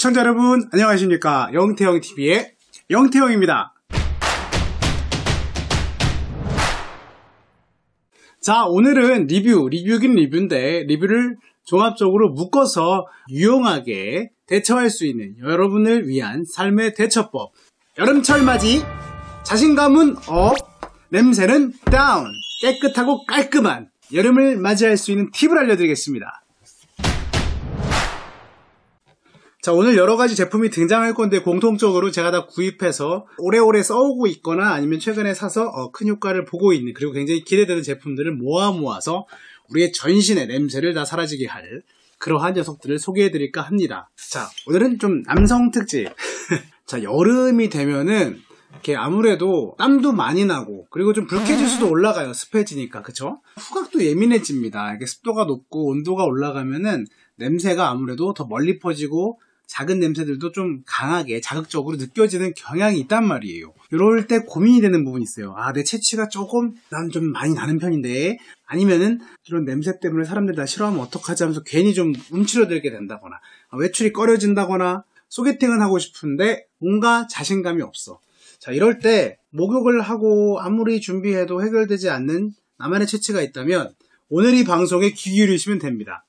시청자 여러분 안녕하십니까? 영태형TV의 영태형입니다. 자 오늘은 리뷰 리뷰긴 리뷰인데 리뷰를 종합적으로 묶어서 유용하게 대처할 수 있는 여러분을 위한 삶의 대처법. 여름철 맞이 자신감은 업 냄새는 다운 깨끗하고 깔끔한 여름을 맞이할 수 있는 팁을 알려드리겠습니다 자, 오늘 여러 가지 제품이 등장할 건데 공통적으로 제가 다 구입해서 오래오래 써오고 있거나 아니면 최근에 사서 어, 큰 효과를 보고 있는 그리고 굉장히 기대되는 제품들을 모아 모아서 우리의 전신의 냄새를 다 사라지게 할 그러한 녀석들을 소개해 드릴까 합니다. 자, 오늘은 좀 남성 특집. 자, 여름이 되면은 이렇게 아무래도 땀도 많이 나고 그리고 좀 불쾌지수도 올라가요. 습해지니까. 그쵸? 후각도 예민해집니다. 이게 습도가 높고 온도가 올라가면은 냄새가 아무래도 더 멀리 퍼지고 작은 냄새들도 좀 강하게 자극적으로 느껴지는 경향이 있단 말이에요. 이럴 때 고민이 되는 부분이 있어요. 아, 내 체취가 조금 난 좀 많이 나는 편인데 아니면은 이런 냄새 때문에 사람들이 나 싫어하면 어떡하지 하면서 괜히 좀 움츠러들게 된다거나 아, 외출이 꺼려진다거나 소개팅은 하고 싶은데 뭔가 자신감이 없어. 자, 이럴 때 목욕을 하고 아무리 준비해도 해결되지 않는 나만의 체취가 있다면 오늘 이 방송에 귀 기울이시면 됩니다.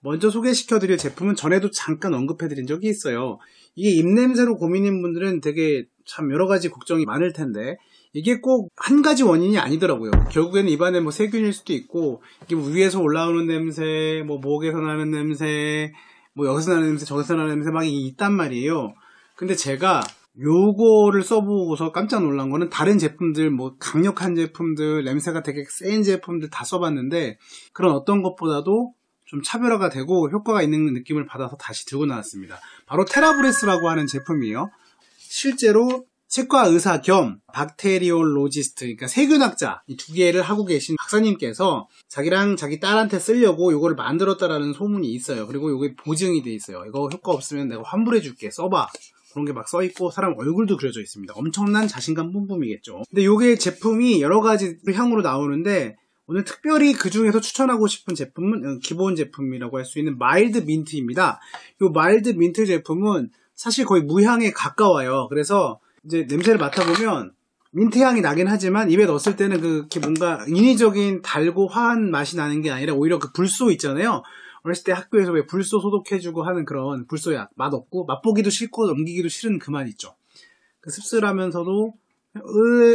먼저 소개시켜드릴 제품은 전에도 잠깐 언급해드린 적이 있어요. 이게 입냄새로 고민인 분들은 되게 참 여러 가지 걱정이 많을 텐데 이게 꼭 한 가지 원인이 아니더라고요. 결국에는 입안에 뭐 세균일 수도 있고 이게 뭐 위에서 올라오는 냄새, 뭐 목에서 나는 냄새, 뭐 여기서 나는 냄새, 저기서 나는 냄새 막 있단 말이에요. 근데 제가 요거를 써보고서 깜짝 놀란 거는 다른 제품들, 뭐 강력한 제품들, 냄새가 되게 센 제품들 다 써봤는데 그런 어떤 것보다도 좀 차별화가 되고 효과가 있는 느낌을 받아서 다시 들고 나왔습니다. 바로 테라브레스라고 하는 제품이에요. 실제로 치과 의사 겸 박테리올로지스트, 그러니까 세균학자 이 두 개를 하고 계신 박사님께서 자기랑 자기 딸한테 쓰려고 이거를 만들었다라는 소문이 있어요. 그리고 이게 보증이 돼 있어요. 이거 효과 없으면 내가 환불해줄게. 써봐. 그런 게 막 써있고 사람 얼굴도 그려져 있습니다. 엄청난 자신감 뿜뿜이겠죠. 근데 이게 제품이 여러 가지 향으로 나오는데 오늘 특별히 그 중에서 추천하고 싶은 제품은 어, 기본 제품이라고 할 수 있는 마일드 민트입니다. 이 마일드 민트 제품은 사실 거의 무향에 가까워요. 그래서 이제 냄새를 맡아보면 민트 향이 나긴 하지만 입에 넣었을 때는 그렇게 뭔가 인위적인 달고 화한 맛이 나는 게 아니라 오히려 그 불소 있잖아요. 어렸을 때 학교에서 왜 불소 소독해주고 하는 그런 불소약 맛 없고 맛보기도 싫고 넘기기도 싫은 그 맛 있죠. 그 씁쓸하면서도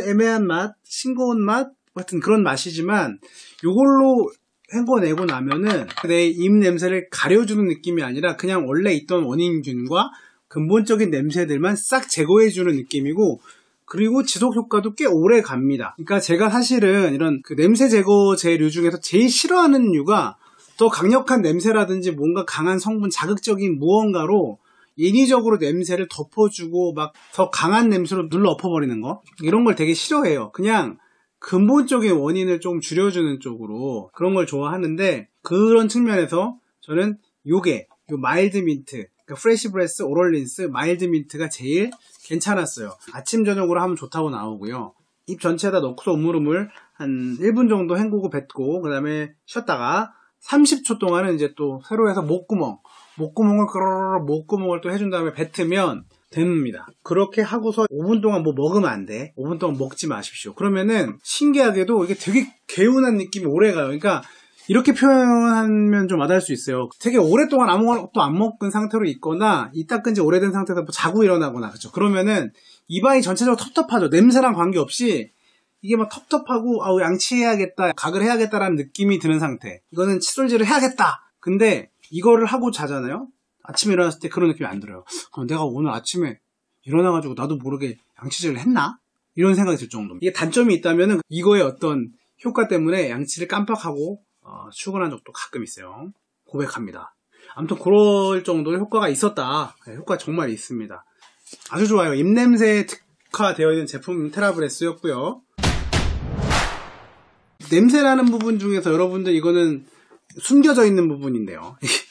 애매한 맛, 싱거운 맛, 같은 그런 맛이지만 이걸로 헹궈내고 나면은 내 입 냄새를 가려주는 느낌이 아니라 그냥 원래 있던 원인균과 근본적인 냄새들만 싹 제거해주는 느낌이고 그리고 지속 효과도 꽤 오래 갑니다. 그러니까 제가 사실은 이런 그 냄새 제거제류 중에서 제일 싫어하는 이유가 더 강력한 냄새라든지 뭔가 강한 성분, 자극적인 무언가로 인위적으로 냄새를 덮어주고 막 더 강한 냄새로 눌러 엎어버리는 거 이런 걸 되게 싫어해요. 그냥 근본적인 원인을 좀 줄여주는 쪽으로 그런 걸 좋아하는데 그런 측면에서 저는 요게 요 마일드 민트 그러니까 프레시 브레스 오럴린스 마일드 민트가 제일 괜찮았어요. 아침 저녁으로 하면 좋다고 나오고요. 입 전체에다 넣고서 우물우물 한 1분 정도 헹구고 뱉고 그 다음에 쉬었다가 30초 동안은 이제 또 새로 해서 목구멍 목구멍을 끌어러 목구멍을 또 해준 다음에 뱉으면 됩니다. 그렇게 하고서 5분 동안 뭐 먹으면 안 돼. 5분 동안 먹지 마십시오. 그러면은 신기하게도 이게 되게 개운한 느낌이 오래 가요. 그러니까 이렇게 표현하면 좀 와닿을 수 있어요. 되게 오랫동안 아무것도 안 먹은 상태로 있거나 이 닦은 지 오래된 상태에서 뭐 자고 일어나거나 그렇죠. 그러면은 입안이 전체적으로 텁텁하죠. 냄새랑 관계없이 이게 막 텁텁하고 아우 양치해야겠다, 각을 해야겠다라는 느낌이 드는 상태. 이거는 칫솔질을 해야겠다. 근데 이거를 하고 자잖아요. 아침에 일어났을 때 그런 느낌이 안 들어요. 그럼 내가 오늘 아침에 일어나가지고 나도 모르게 양치질을 했나? 이런 생각이 들 정도. 이게 단점이 있다면 이거의 어떤 효과 때문에 양치를 깜빡하고 어, 출근한 적도 가끔 있어요. 고백합니다. 아무튼 그럴 정도의 효과가 있었다. 네, 효과 정말 있습니다. 아주 좋아요. 입냄새에 특화되어 있는 제품 테라브레스였고요. 냄새라는 부분 중에서 여러분들 이거는 숨겨져 있는 부분인데요.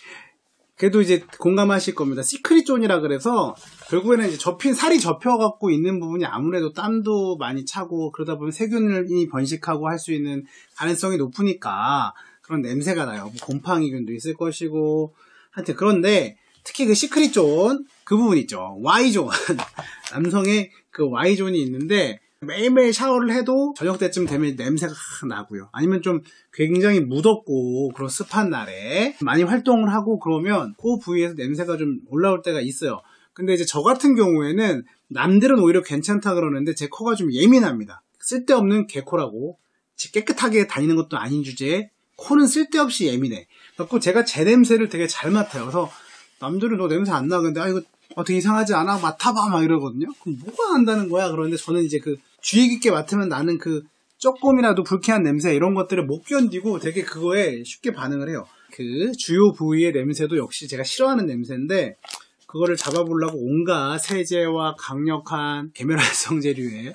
그래도 이제 공감하실 겁니다. 시크릿 존이라 그래서 결국에는 이제 접힌 살이 접혀 갖고 있는 부분이 아무래도 땀도 많이 차고 그러다 보면 세균이 번식하고 할 수 있는 가능성이 높으니까 그런 냄새가 나요. 뭐 곰팡이균도 있을 것이고 하여튼 그런데 특히 그 시크릿 존 그 부분 있죠. Y존 남성의 그 Y존이 있는데 매일매일 샤워를 해도 저녁 때쯤 되면 냄새가 나고요. 아니면 좀 굉장히 무덥고 그런 습한 날에 많이 활동을 하고 그러면 그 부위에서 냄새가 좀 올라올 때가 있어요. 근데 이제 저 같은 경우에는 남들은 오히려 괜찮다 그러는데 제 코가 좀 예민합니다. 쓸데없는 개코라고 깨끗하게 다니는 것도 아닌 주제에 코는 쓸데없이 예민해. 그래서 제가 제 냄새를 되게 잘 맡아요. 그래서 남들은 너 냄새 안 나근데 아 이거 어떻게 이상하지 않아? 맡아봐 막 이러거든요. 그럼 뭐가 난다는 거야? 그런데 저는 이제 그 주의 깊게 맡으면 나는 그 조금이라도 불쾌한 냄새 이런 것들을 못 견디고 되게 그거에 쉽게 반응을 해요. 그 주요 부위의 냄새도 역시 제가 싫어하는 냄새인데 그거를 잡아보려고 온갖 세제와 강력한 계면활성제류의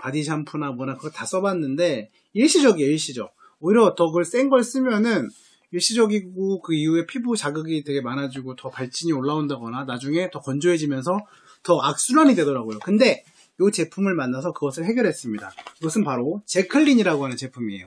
바디 샴푸나 뭐나 그거 다 써봤는데 일시적이에요 일시적. 오히려 더 그걸 센 걸 쓰면은 일시적이고 그 이후에 피부 자극이 되게 많아지고 더 발진이 올라온다거나 나중에 더 건조해지면서 더 악순환이 되더라고요. 근데 이 제품을 만나서 그것을 해결했습니다. 이것은 바로 제클린이라고 하는 제품이에요.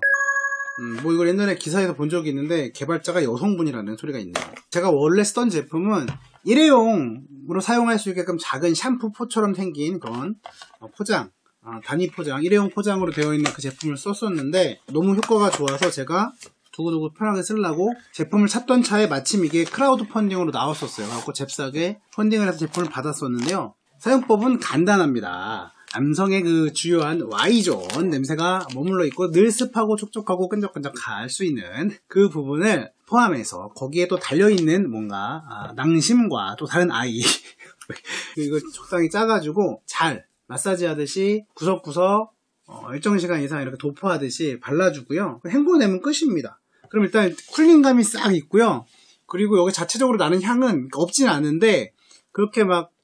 음, 뭐 이걸 옛날에 기사에서 본 적이 있는데 개발자가 여성분이라는 소리가 있네요. 제가 원래 쓰던 제품은 일회용으로 사용할 수 있게끔 작은 샴푸 포처럼 생긴 그런 어, 포장, 어, 단위 포장, 일회용 포장으로 되어 있는 그 제품을 썼었는데 너무 효과가 좋아서 제가 두고두고 편하게 쓰려고 제품을 찾던 차에 마침 이게 크라우드 펀딩으로 나왔었어요. 그래서 잽싸게 펀딩을 해서 제품을 받았었는데요. 사용법은 간단합니다. 남성의 그 주요한 Y존 냄새가 머물러 있고 늘 습하고 촉촉하고 끈적끈적할 수 있는 그 부분을 포함해서 거기에 또 달려있는 뭔가 아, 낭심과 또 다른 아이 이거 적당히 짜가지고 잘 마사지 하듯이 구석구석 어, 일정 시간 이상 이렇게 도포하듯이 발라주고요. 헹궈내면 끝입니다. 그럼 일단 쿨링감이 싹 있고요. 그리고 여기 자체적으로 나는 향은 없진 않은데 그렇게 막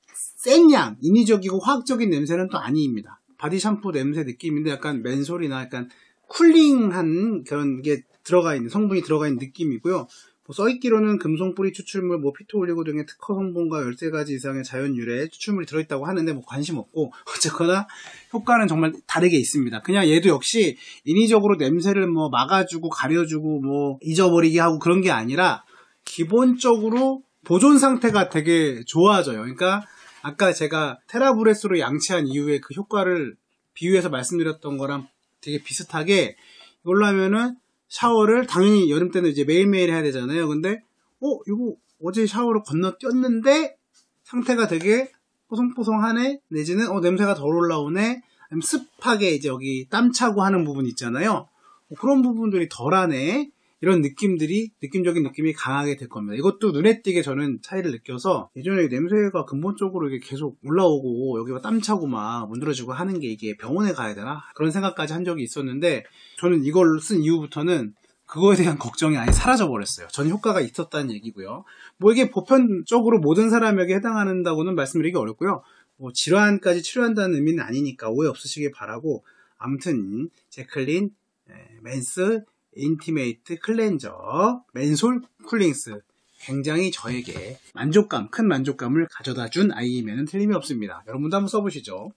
센 향, 인위적이고 화학적인 냄새는 또 아니입니다. 바디 샴푸 냄새 느낌인데 약간 맨솔이나 약간 쿨링한 그런 게 들어가 있는 성분이 들어가 있는 느낌이고요. 뭐 써있기로는 금속 뿌리 추출물, 뭐 피토 올리고 등의 특허 성분과 13가지 이상의 자연 유래 추출물이 들어있다고 하는데 뭐 관심 없고 어쨌거나 효과는 정말 다르게 있습니다. 그냥 얘도 역시 인위적으로 냄새를 뭐 막아주고 가려주고 뭐 잊어버리게 하고 그런 게 아니라 기본적으로 보존 상태가 되게 좋아져요. 그러니까 아까 제가 테라브레스로 양치한 이후에 그 효과를 비유해서 말씀드렸던 거랑 되게 비슷하게 이걸로 하면은 샤워를 당연히 여름 때는 이제 매일매일 해야 되잖아요. 근데 어 이거 어제 샤워를 건너뛰었는데 상태가 되게 뽀송뽀송하네 내지는 어 냄새가 덜 올라오네 습하게 이제 여기 땀 차고 하는 부분 있잖아요. 어, 그런 부분들이 덜하네 이런 느낌들이 느낌적인 느낌이 강하게 될 겁니다. 이것도 눈에 띄게 저는 차이를 느껴서 예전에 냄새가 근본적으로 이게 계속 올라오고 여기가 땀 차고 막 문드러지고 하는 게 이게 병원에 가야 되나 그런 생각까지 한 적이 있었는데 저는 이걸 쓴 이후부터는 그거에 대한 걱정이 아예 사라져 버렸어요. 전 효과가 있었다는 얘기고요. 뭐 이게 보편적으로 모든 사람에게 해당한다고는 말씀드리기 어렵고요. 뭐 질환까지 치료한다는 의미는 아니니까 오해 없으시길 바라고 아무튼 제클린 맨스 인티메이트 클렌저 맨솔 쿨링스 굉장히 저에게 만족감, 큰 만족감을 가져다 준 아이이면 틀림이 없습니다. 여러분도 한번 써보시죠.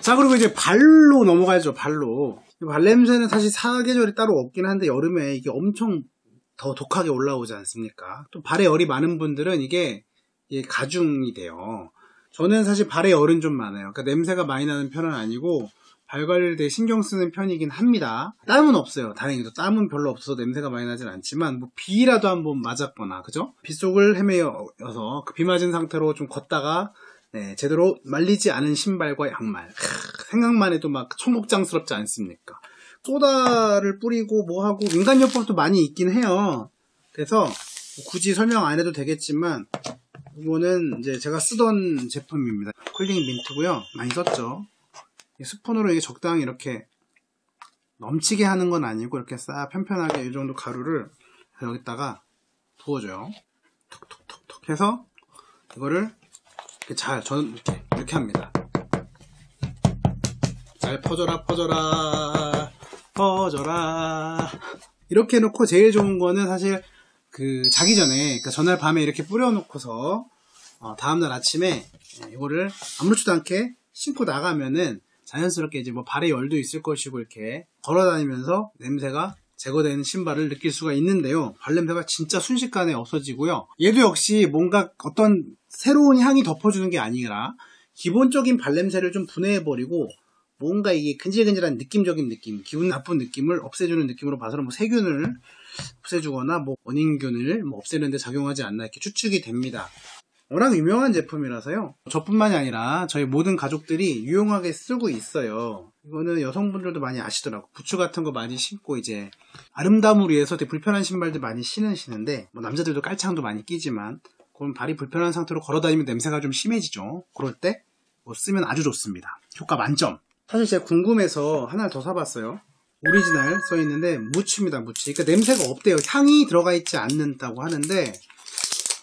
자, 그리고 이제 발로 넘어가야죠, 발로. 발냄새는 사실 사계절이 따로 없긴 한데 여름에 이게 엄청 더 독하게 올라오지 않습니까? 또 발에 열이 많은 분들은 이게, 이게 가중이 돼요. 저는 사실 발에 열은 좀 많아요. 그러니까 냄새가 많이 나는 편은 아니고 발 관리를 되게 신경 쓰는 편이긴 합니다. 땀은 없어요. 다행히도 땀은 별로 없어서 냄새가 많이 나진 않지만 뭐 비라도 한번 맞았거나 그죠? 빗속을 헤매어서 그 비 맞은 상태로 좀 걷다가 네, 제대로 말리지 않은 신발과 양말 크, 생각만 해도 막 청국장스럽지 않습니까? 소다를 뿌리고 뭐 하고 인간요법도 많이 있긴 해요. 그래서 굳이 설명 안 해도 되겠지만 이거는 이제 제가 쓰던 제품입니다. 쿨링 민트고요. 많이 썼죠. 스푼으로 이게 적당히 이렇게 넘치게 하는 건 아니고 이렇게 싹 편편하게 이 정도 가루를 여기다가 부어줘요. 톡톡톡톡 해서 이거를 이렇게 잘 저는 이렇게 이렇게 합니다. 잘 퍼져라 퍼져라 퍼져라 이렇게 해놓고 제일 좋은 거는 사실 그 자기 전에 그러니까 전날 밤에 이렇게 뿌려놓고서 어 다음날 아침에 이거를 아무렇지도 않게 신고 나가면은 자연스럽게 이제 뭐 발에 열도 있을 것이고 이렇게 걸어 다니면서 냄새가 제거되는 신발을 느낄 수가 있는데요. 발냄새가 진짜 순식간에 없어지고요. 얘도 역시 뭔가 어떤 새로운 향이 덮어주는 게 아니라 기본적인 발냄새를 좀 분해해버리고 뭔가 이게 근질근질한 느낌적인 느낌, 기분 나쁜 느낌을 없애주는 느낌으로 봐서는 뭐 세균을 없애주거나 뭐 원인균을 뭐 없애는데 작용하지 않나 이렇게 추측이 됩니다. 워낙 유명한 제품이라서요. 저뿐만이 아니라 저희 모든 가족들이 유용하게 쓰고 있어요. 이거는 여성분들도 많이 아시더라고. 부츠 같은 거 많이 신고 이제 아름다움을 위해서 되게 불편한 신발들 많이 신으시는데 뭐 남자들도 깔창도 많이 끼지만 그럼 발이 불편한 상태로 걸어다니면 냄새가 좀 심해지죠. 그럴 때 뭐 쓰면 아주 좋습니다. 효과 만점. 사실 제가 궁금해서 하나를 더 사봤어요. 오리지널 써있는데 무치입니다. 무치. 그러니까 냄새가 없대요. 향이 들어가 있지 않는다고 하는데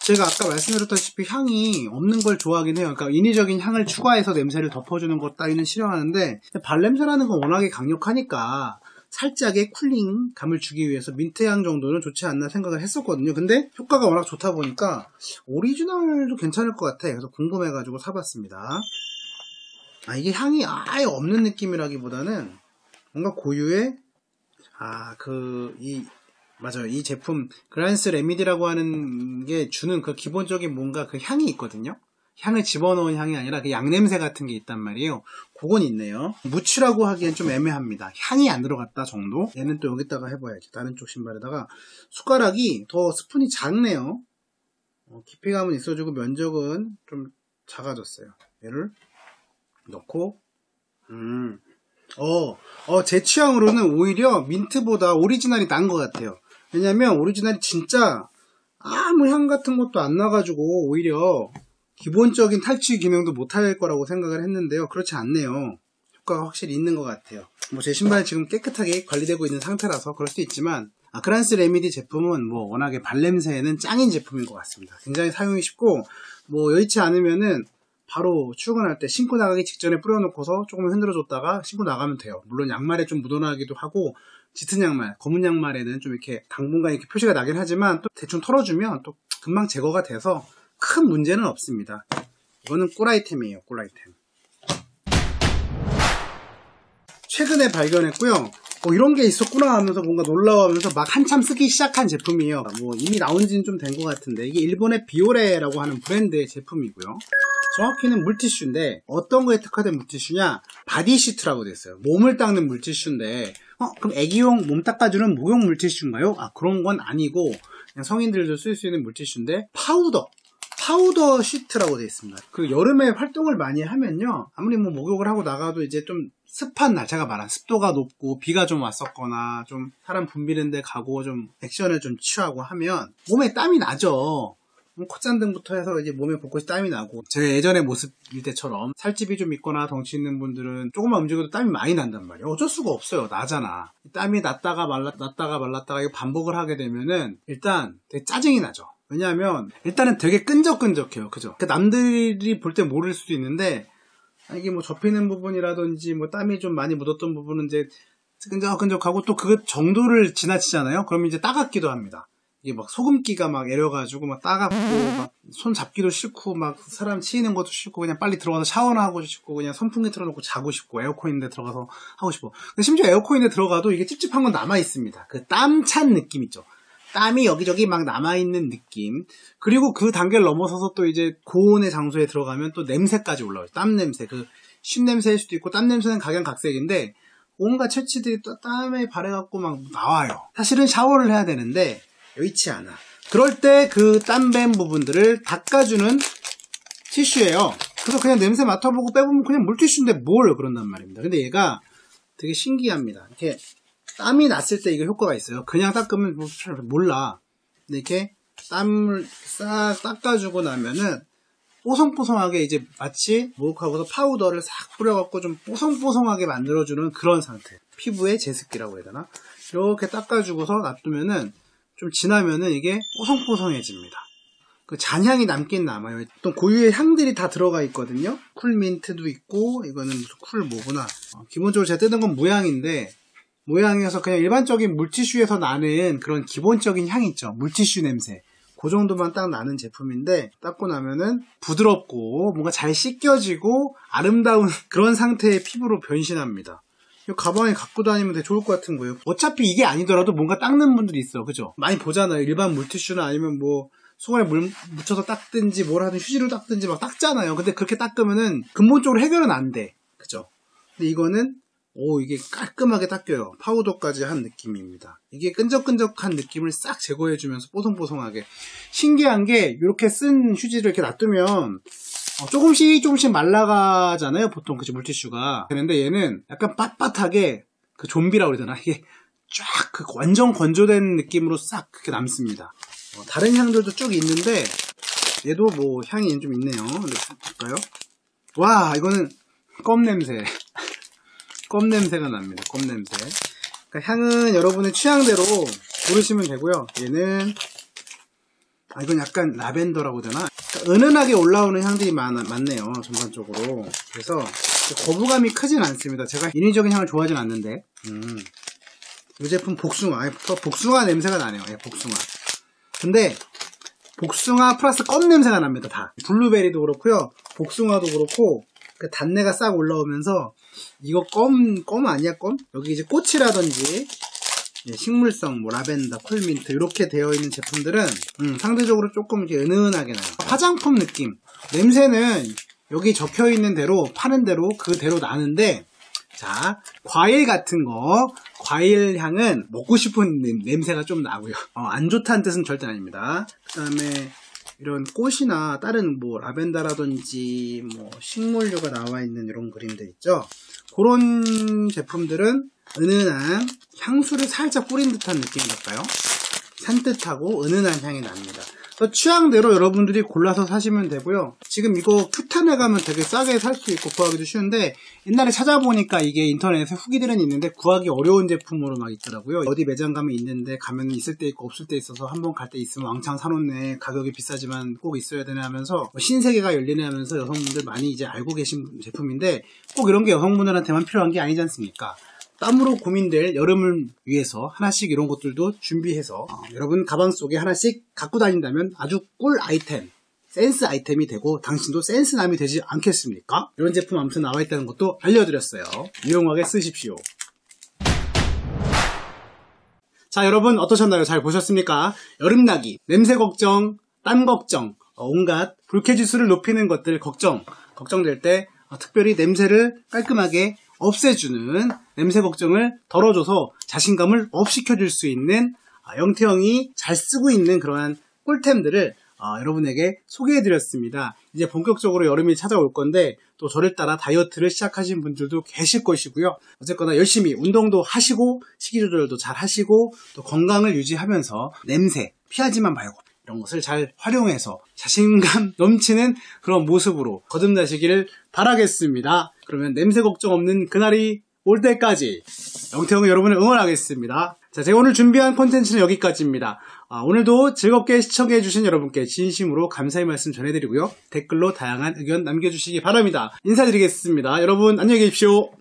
제가 아까 말씀드렸다시피 향이 없는 걸 좋아하긴 해요. 그러니까 인위적인 향을 추가해서 냄새를 덮어주는 것 따위는 싫어하는데 발냄새라는 건 워낙에 강력하니까 살짝의 쿨링감을 주기 위해서 민트향 정도는 좋지 않나 생각을 했었거든요. 근데 효과가 워낙 좋다 보니까 오리지널도 괜찮을 것 같아. 그래서 궁금해가지고 사봤습니다. 아, 이게 향이 아예 없는 느낌이라기보다는 뭔가 고유의 아, 그, 이, 맞아요. 이 제품, 그란스 레미디라고 하는 게 주는 그 기본적인 뭔가 그 향이 있거든요. 향을 집어넣은 향이 아니라 그 양냄새 같은 게 있단 말이에요. 그건 있네요. 무치라고 하기엔 좀 애매합니다. 향이 안 들어갔다 정도? 얘는 또 여기다가 해봐야지. 다른 쪽 신발에다가 숟가락이 더 스푼이 작네요. 어, 깊이감은 있어주고 면적은 좀 작아졌어요. 얘를 넣고 음. 어, 어, 제 취향으로는 오히려 민트보다 오리지널이 나은 것 같아요. 왜냐면 오리지널이 진짜 아무 향 같은 것도 안 나가지고 오히려 기본적인 탈취 기능도 못할 거라고 생각을 했는데요. 그렇지 않네요. 효과가 확실히 있는 것 같아요. 뭐 제 신발 지금 깨끗하게 관리되고 있는 상태라서 그럴 수도 있지만 아크란스 레미디 제품은 뭐 워낙에 발냄새에는 짱인 제품인 것 같습니다. 굉장히 사용이 쉽고 뭐 여의치 않으면은 바로 출근할 때 신고 나가기 직전에 뿌려놓고서 조금 흔들어줬다가 신고 나가면 돼요. 물론 양말에 좀 묻어나기도 하고 짙은 양말, 검은 양말에는 좀 이렇게 당분간 이렇게 표시가 나긴 하지만 또 대충 털어주면 또 금방 제거가 돼서 큰 문제는 없습니다. 이거는 꿀아이템이에요, 꿀아이템. 최근에 발견했고요. 어, 이런 게 있었구나 하면서 뭔가 놀라워하면서 막 한참 쓰기 시작한 제품이에요. 뭐 이미 나온 지는 좀 된 것 같은데 이게 일본의 비오레라고 하는 브랜드의 제품이고요. 정확히는 물티슈인데 어떤 거에 특화된 물티슈냐 바디시트라고 됐어요 몸을 닦는 물티슈인데 어 그럼 애기용 몸 닦아주는 모용 물티슈인가요? 아 그런 건 아니고 그냥 성인들도 쓸 수 있는 물티슈인데 파우더 파우더 시트라고 되어 있습니다. 그 여름에 활동을 많이 하면요. 아무리 뭐 목욕을 하고 나가도 이제 좀 습한 날, 제가 말한 습도가 높고 비가 좀 왔었거나 좀 사람 붐비는데 가고 좀 액션을 좀 취하고 하면 몸에 땀이 나죠. 뭐 콧잔등부터 해서 이제 몸에 곳곳이 땀이 나고 제 예전의 모습일 때처럼 살집이 좀 있거나 덩치 있는 분들은 조금만 움직여도 땀이 많이 난단 말이에요. 어쩔 수가 없어요. 나잖아. 땀이 났다가 말랐, 났다가 말랐다가 이거 반복을 하게 되면은 일단 되게 짜증이 나죠. 왜냐하면 일단은 되게 끈적끈적해요. 그죠? 그 남들이 볼 때 모를 수도 있는데 이게 뭐 접히는 부분이라든지 뭐 땀이 좀 많이 묻었던 부분은 이제 끈적끈적하고 또 그 정도를 지나치잖아요. 그럼 이제 따갑기도 합니다. 이게 막 소금기가 막 애려가지고 막 따갑고 막 손 잡기도 싫고 막 사람 치이는 것도 싫고 그냥 빨리 들어가서 샤워나 하고 싶고 그냥 선풍기 틀어놓고 자고 싶고 에어컨인데 들어가서 하고 싶어. 근데 심지어 에어컨인데 들어가도 이게 찝찝한 건 남아 있습니다. 그 땀 찬 느낌 있죠. 땀이 여기저기 막 남아있는 느낌. 그리고 그 단계를 넘어서서 또 이제 고온의 장소에 들어가면 또 냄새까지 올라와요. 땀 냄새. 그 쉰 냄새일 수도 있고 땀 냄새는 각양각색인데 온갖 채취들이 또 땀에 발해갖고 막 나와요. 사실은 샤워를 해야 되는데 여의치 않아. 그럴 때 그 땀밴 부분들을 닦아주는 티슈예요. 그래서 그냥 냄새 맡아보고 빼보면 그냥 물티슈인데 뭘 그런단 말입니다. 근데 얘가 되게 신기합니다. 이렇게 땀이 났을 때 이거 효과가 있어요. 그냥 닦으면 뭐 몰라. 근데 이렇게 땀을 싹 닦아주고 나면은 뽀송뽀송하게 이제 마치 목욕하고서 파우더를 싹 뿌려갖고 좀 뽀송뽀송하게 만들어주는 그런 상태. 피부의 제습기라고 해야 되나? 이렇게 닦아주고서 놔두면은 좀 지나면은 이게 뽀송뽀송해집니다. 그 잔향이 남긴 남아요. 또 고유의 향들이 다 들어가 있거든요. 쿨민트도 있고 이거는 쿨 뭐구나. 어, 기본적으로 제가 뜯은 건 모양인데 모양이어서 그냥 일반적인 물티슈에서 나는 그런 기본적인 향 있죠. 물티슈 냄새. 그 정도만 딱 나는 제품인데 닦고 나면은 부드럽고 뭔가 잘 씻겨지고 아름다운 그런 상태의 피부로 변신합니다. 이 가방에 갖고 다니면 되게 좋을 것 같은 거예요. 어차피 이게 아니더라도 뭔가 닦는 분들이 있어. 그죠? 많이 보잖아요. 일반 물티슈나 아니면 뭐 손에 물 묻혀서 닦든지 뭘 하든 휴지로 닦든지 막 닦잖아요. 근데 그렇게 닦으면은 근본적으로 해결은 안 돼. 그죠? 근데 이거는 오 이게 깔끔하게 닦여요. 파우더까지 한 느낌입니다. 이게 끈적끈적한 느낌을 싹 제거해주면서 뽀송뽀송하게 신기한 게 이렇게 쓴 휴지를 이렇게 놔두면 어, 조금씩 조금씩 말라가잖아요. 보통 그죠 물티슈가 되는데 얘는 약간 빳빳하게 그 좀비라고 그러잖아. 이게 쫙 그 완전 건조된 느낌으로 싹 그렇게 남습니다. 어, 다른 향들도 쭉 있는데 얘도 뭐 향이 좀 있네요. 근데 볼까요? 와 이거는 껌 냄새. 껌 냄새가 납니다. 껌 냄새. 그러니까 향은 여러분의 취향대로 고르시면 되고요. 얘는 아 이건 약간 라벤더라고 되나? 은은하게 올라오는 향들이 많, 많네요. 전반적으로. 그래서 거부감이 크진 않습니다. 제가 인위적인 향을 좋아하진 않는데. 음. 이 제품 복숭아. 복숭아 냄새가 나네요. 예, 복숭아. 근데 복숭아 플러스 껌 냄새가 납니다. 다. 블루베리도 그렇고요. 복숭아도 그렇고 그 단내가 싹 올라오면서 이거 껌, 껌 아니야 껌? 여기 이제 꽃이라든지 예, 식물성, 뭐 라벤더, 콜민트 이렇게 되어 있는 제품들은 음, 상대적으로 조금 이렇게 은은하게 나요. 화장품 느낌. 냄새는 여기 적혀 있는 대로 파는 대로 그대로 나는데 자 과일 같은 거 과일 향은 먹고 싶은 냄새가 좀 나고요. 어, 안 좋다는 뜻은 절대 아닙니다. 그 다음에 이런 꽃이나 다른 뭐 라벤더라든지 뭐 식물류가 나와 있는 이런 그림들 있죠. 그런 제품들은 은은한 향수를 살짝 뿌린 듯한 느낌일까요? 산뜻하고 은은한 향이 납니다. 취향대로 여러분들이 골라서 사시면 되고요. 지금 이거 큐탄에 가면 되게 싸게 살 수 있고 구하기도 쉬운데 옛날에 찾아보니까 이게 인터넷에 후기들은 있는데 구하기 어려운 제품으로 막 있더라고요. 어디 매장 가면 있는데 가면 있을 때 있고 없을 때 있어서 한 번 갈 때 있으면 왕창 사놓네. 가격이 비싸지만 꼭 있어야 되네 하면서 뭐 신세계가 열리네 하면서 여성분들 많이 이제 알고 계신 제품인데 꼭 이런 게 여성분들한테만 필요한 게 아니지 않습니까? 땀으로 고민될 여름을 위해서 하나씩 이런 것들도 준비해서 어, 여러분 가방 속에 하나씩 갖고 다닌다면 아주 꿀 아이템 센스 아이템이 되고 당신도 센스남이 되지 않겠습니까? 이런 제품 아무튼 나와 있다는 것도 알려드렸어요. 유용하게 쓰십시오. 자 여러분 어떠셨나요? 잘 보셨습니까? 여름나기, 냄새 걱정, 땀 걱정, 어, 온갖 불쾌지수를 높이는 것들 걱정, 걱정될 때 어, 특별히 냄새를 깔끔하게 없애주는 냄새 걱정을 덜어줘서 자신감을 업 시켜줄 수 있는 아, 영태형이 잘 쓰고 있는 그러한 꿀템들을 어, 여러분에게 소개해드렸습니다. 이제 본격적으로 여름이 찾아올 건데 또 저를 따라 다이어트를 시작하신 분들도 계실 것이고요. 어쨌거나 열심히 운동도 하시고 식이 조절도 잘 하시고 또 건강을 유지하면서 냄새 피하지만 말고 이런 것을 잘 활용해서 자신감 넘치는 그런 모습으로 거듭나시기를 바라겠습니다. 그러면 냄새 걱정 없는 그날이 올 때까지 영태형은 여러분을 응원하겠습니다. 자, 제가 오늘 준비한 콘텐츠는 여기까지입니다. 아, 오늘도 즐겁게 시청해주신 여러분께 진심으로 감사의 말씀 전해드리고요. 댓글로 다양한 의견 남겨주시기 바랍니다. 인사드리겠습니다. 여러분 안녕히 계십시오.